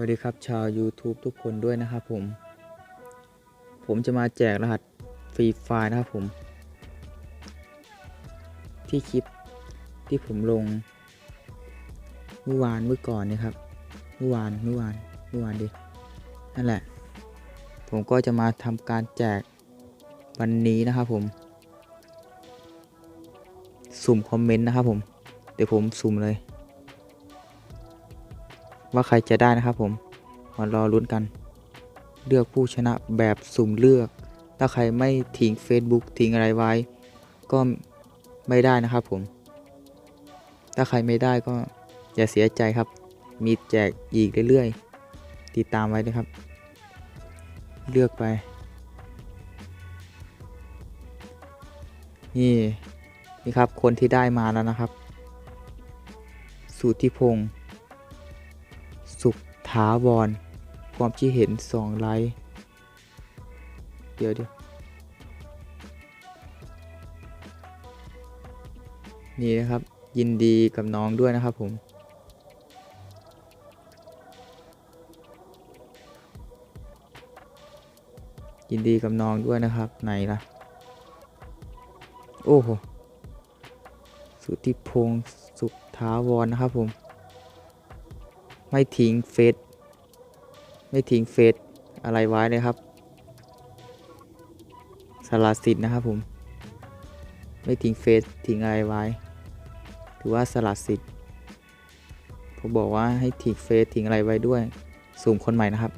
วัสดีครับชาว YouTube ทุกคนด้วยนะครับผม ผมจะมาแจกรหัสฟรีไฟล์นะครับผม ที่คลิปที่ผมลง เมื่อวานเมื่อก่อนเนี่ยครับ เมื่อวานเมื่อวานเมื่อวานดิ นั่นแหละ ผมก็จะมาทำการแจกวันนี้นะครับผม สุ่มคอมเมนต์นะครับผม เดี๋ยวผมสุ่มเลย ว่าใครจะได้นะครับผมมารอลุ้นกัน เลือกผู้ชนะแบบสุ่มเลือก ถ้าใครไม่ทิ้ง Facebook ทิ้งอะไรไว้ ก็ไม่ได้นะครับผม ถ้าใครไม่ได้ก็อย่าเสียใจครับ มีแจกอีกเรื่อยๆ ติดตามไว้นะครับ เลือกไป นี่นี่ครับคนที่ได้มาแล้วนะครับสุทธิพงศ์ ถาวร ความคิดเห็นสองไลค์เดี๋ยวเดี๋ยวนี่นะครับ ยินดีกับน้องด้วยนะครับผมยินดีกับน้องด้วยนะครับ ไหนล่ะ โอ้โห สุธิพงศ์สุขถาวรนะครับผม ไม่ทิ้งเฟซไม่ทิ้งเฟซอะไรไว้เลยครับสารสิทธิ์นะครับผม ไม่ทิ้งเฟซทิ้งอะไรไว้ ถือว่าสละสิทธิ์ผมบอกว่าให้ทิ้งเฟซทิ้งอะไรไว้ด้วยสุ่มคนใหม่นะครับ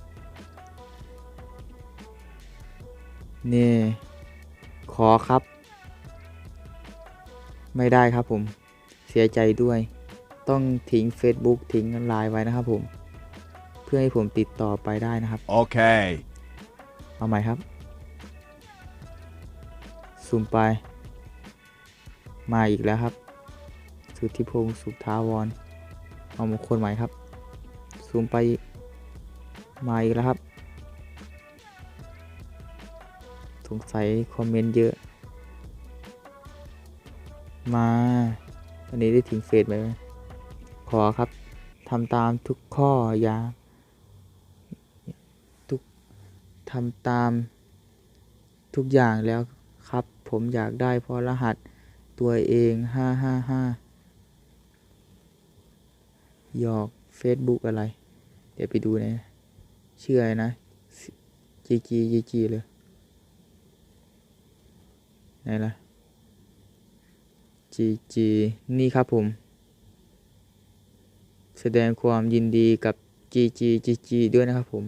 นี่ขอครับ ไม่ได้ครับผม เสียใจด้วย ต้องทิ้ง Facebook ทิ้งไลน์ไว้นะครับผม เพื่อให้ผมติดต่อไปได้นะครับ Okay. เอาใหม่ครับซูมไป มาอีกแล้วครับ สุทธิพงศ์สุขทาวร เอามาคนใหม่ครับซูมไปอีกมาอีกแล้วครับสงสัยคอมเมนต์เยอะ มา อันนี้ได้ทิ้งเฟซไปไหม ขอครับทำตามทุกข้ออย่าทุกทำตามทุกอย่างแล้วครับ ผมอยากได้เพราะรหัสตัวเองห้าห้าห้าหยอก Facebook อะไร เดี๋ยวไปดูนะเชื่อนะจีจีจีจีเลยไหนล่ะจีจีนี่ครับผม แสดงความยินดีกับ GG GG ด้วยนะครับผม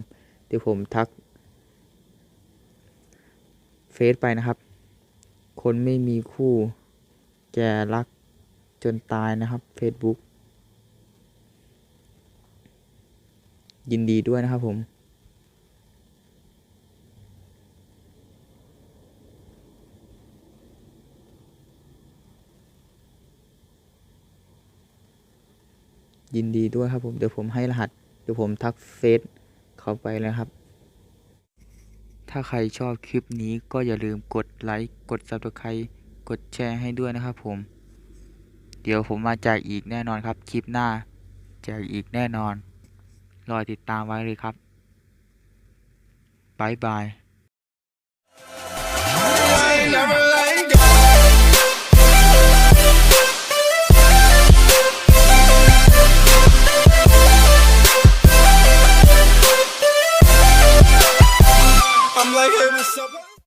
เดี๋ยวผมทักเฟซไปนะครับ คนไม่มีคู่แกรักจนตายนะครับ Facebook ยินดีด้วยนะครับผม ยินดีด้วยครับผมเดี๋ยวผมให้รหัสเดี๋ยวผมทักเฟซเขาไปเลยครับ ถ้าใครชอบคลิปนี้ก็อย่าลืมกดไลค์กด subscribe กดแชร์ให้ด้วยนะครับผม เดี๋ยวผมมาแจกอีกแน่นอนครับคลิปหน้าแจกอีกแน่นอน รอติดตามไว้เลยครับบายบาย